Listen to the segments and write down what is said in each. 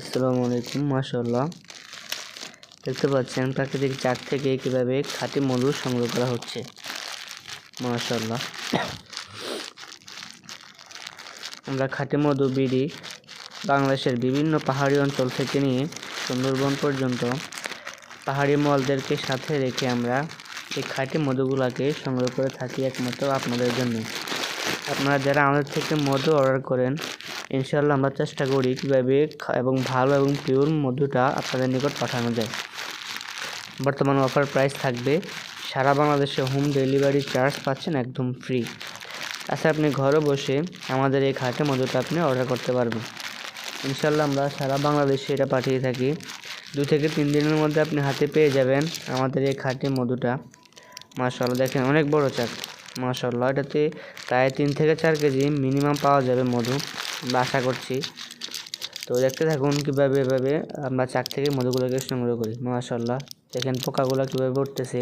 আসসালামু আলাইকুম মাশাল্লাহ দেখতে পাচ্ছেন প্রাকৃতিক চাক থেকে কীভাবে খাঁটি মধু সংগ্রহ করা হচ্ছে। মাশাল্লাহ আমরা খাঁটি মধু, বিড়ি, বাংলাদেশের বিভিন্ন পাহাড়ি অঞ্চল থেকে নিয়ে সুন্দরবন পর্যন্ত পাহাড়ি মলদেরকে সাথে রেখে আমরা এই খাঁটি মধুগুলাকে সংগ্রহ করে থাকি একমাত্র আপনাদের জন্য। আপনারা যারা আমাদের থেকে মধু অর্ডার করেন ইনশাল্লাহ আমরা চেষ্টা করি কীভাবে এবং ভালো এবং পিওর মধুটা আপনাদের নিকট পাঠানো যায়। বর্তমান অফার প্রাইস থাকবে। সারা বাংলাদেশে হোম ডেলিভারি চার্জ পাচ্ছেন একদম ফ্রি আচ্ছা আপনি ঘরে বসে আমাদের এই খাটে মধুটা আপনি অর্ডার করতে পারবেন। ইনশাল্লাহ আমরা সারা বাংলাদেশে এটা পাঠিয়ে থাকি। দু থেকে তিন দিনের মধ্যে আপনি হাতে পেয়ে যাবেন আমাদের এই খাঁটি মধুটা। মাশাল্লাহ দেখেন অনেক বড় চাক। মাশাল্লাহ এটাতে প্রায় তিন থেকে চার কেজি মিনিমাম পাওয়া যাবে মধু। আশা করছি। তো দেখতে থাকুন কীভাবে এভাবে আমরা চাক থেকে মধুগুলোকে সংগ্রহ করি। মাশাল্লাহ দেখেন পোকাগুলো কীভাবে উঠতেছে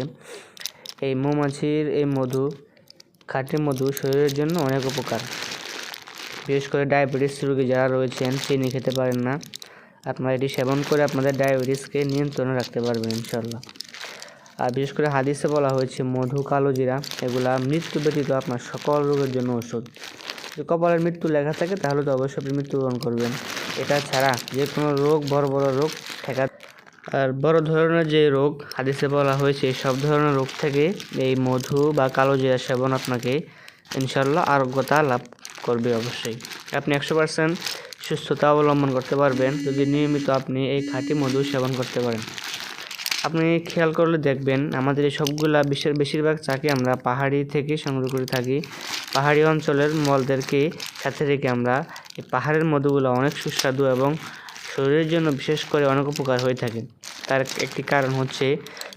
এই মৌমাছির এই মধু, খাঁটি মধু শরীরের জন্য অনেক উপকার। বিশেষ করে ডায়াবেটিস রোগী যারা রয়েছেন চিনি খেতে পারেন না। আপনারা এটি সেবন করে আপনাদের ডায়াবেটিসকে নিয়ন্ত্রণে রাখতে পারবেন ইনশাল্লাহ আর বিশেষ করে হাদিসে বলা হয়েছে, মধু কালো জিরা এগুলা মৃত্যু ব্যতীত আপনার সকল রোগের জন্য ওষুধ কপালের মৃত্যু লেখা থাকে, তাহলে তো অবশ্যই আপনি মৃত্যুবরণ করবেন। এটা ছাড়া যে কোনো রোগ, বড় বড় রোগ ঠেকা আর বড় ধরনের যে রোগ হাদিসে বলা হয়েছে, সব ধরনের রোগ থেকে এই মধু বা কালো জিরা সেবন আপনাকে ইনশাল্লাহ আরোগ্যতা লাভ করবে অবশ্যই। আপনি একশো পার্সেন্ট সুস্থতা অবলম্বন করতে পারবেন যদি নিয়মিত আপনি এই খাঁটি মধু সেবন করতে পারেন। আপনি খেয়াল করলে দেখবেন, আমাদের এই সবগুলা বিশ্বের বেশিরভাগ চাকে আমরা পাহাড়ি থেকে সংগ্রহ করে থাকি। পাহাড়ি অঞ্চলের মলদেরকে সাথে রেখে আমরা এই পাহাড়ের মধুগুলো অনেক সুস্বাদু এবং শরীরের জন্য বিশেষ করে অনেক উপকার হয়ে থাকে। তার একটি কারণ হচ্ছে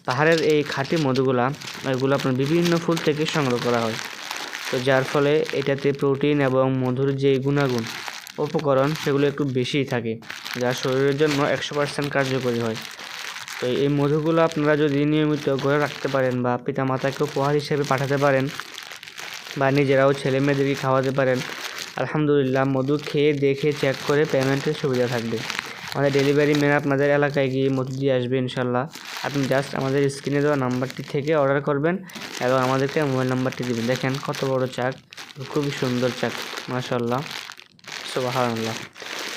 পাহাড়ের এই খাঁটি মধুগুলা, এগুলো আপনার বিভিন্ন ফুল থেকে সংগ্রহ করা হয়। তো যার ফলে এটাতে প্রোটিন এবং মধুর যে গুণাগুণ, উপকরণ, সেগুলো একটু বেশিই থাকে, যা শরীরের জন্য একশো পার্সেন্ট কার্যকরী হয়। তো এই মধুগুলো আপনারা যদি নিয়মিত ঘরে রাখতে পারেন বা পিতা মাতাকে উপহার হিসেবে পাঠাতে পারেন বা নিজেরাও ছেলে মেয়েদেরকে খাওয়াতে পারেন। আলহামদুলিল্লাহ, মধু খেয়ে দেখে চেক করে পেমেন্টের সুবিধা থাকবে। আমাদের ডেলিভারি ম্যান আপনাদের এলাকায় গিয়ে মধু দিয়ে আসবে ইনশাল্লাহ। আপনি জাস্ট আমাদের স্ক্রিনে দেওয়া নাম্বারটি থেকে অর্ডার করবেন এবং আমাদেরকে মোবাইল নাম্বারটি দিবেন। দেখেন কত বড় চাক, খুবই সুন্দর চাক মাশাল্লাহ সুবাহান্লাহ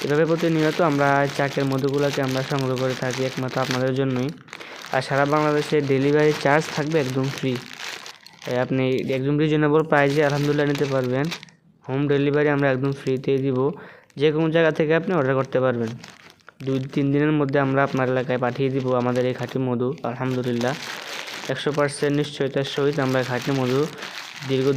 এভাবে প্রতিনিয়ত আমরা চাকের মধুগুলোকে আমরা সংগ্রহ করে থাকি একমাত্র আপনাদের জন্যই। আর সারা বাংলাদেশে ডেলিভারি চার্জ থাকবে একদম ফ্রি আপনি একদম রিজনেবল প্রাইসে আলহামদুলিল্লাহ নিতে পারবেন। হোম ডেলিভারি আমরা একদম ফ্রিতেই দিব। যে কোনো জায়গা থেকে আপনি অর্ডার করতে পারবেন। দুই তিন দিনের মধ্যে আমরা আপনার এলাকায় পাঠিয়ে দিব আমাদের এই খাঁটি মধু। আলহামদুলিল্লাহ। একশো পার্সেন্ট নিশ্চয়তার সহিত আমরা খাঁটি মধু দীর্ঘ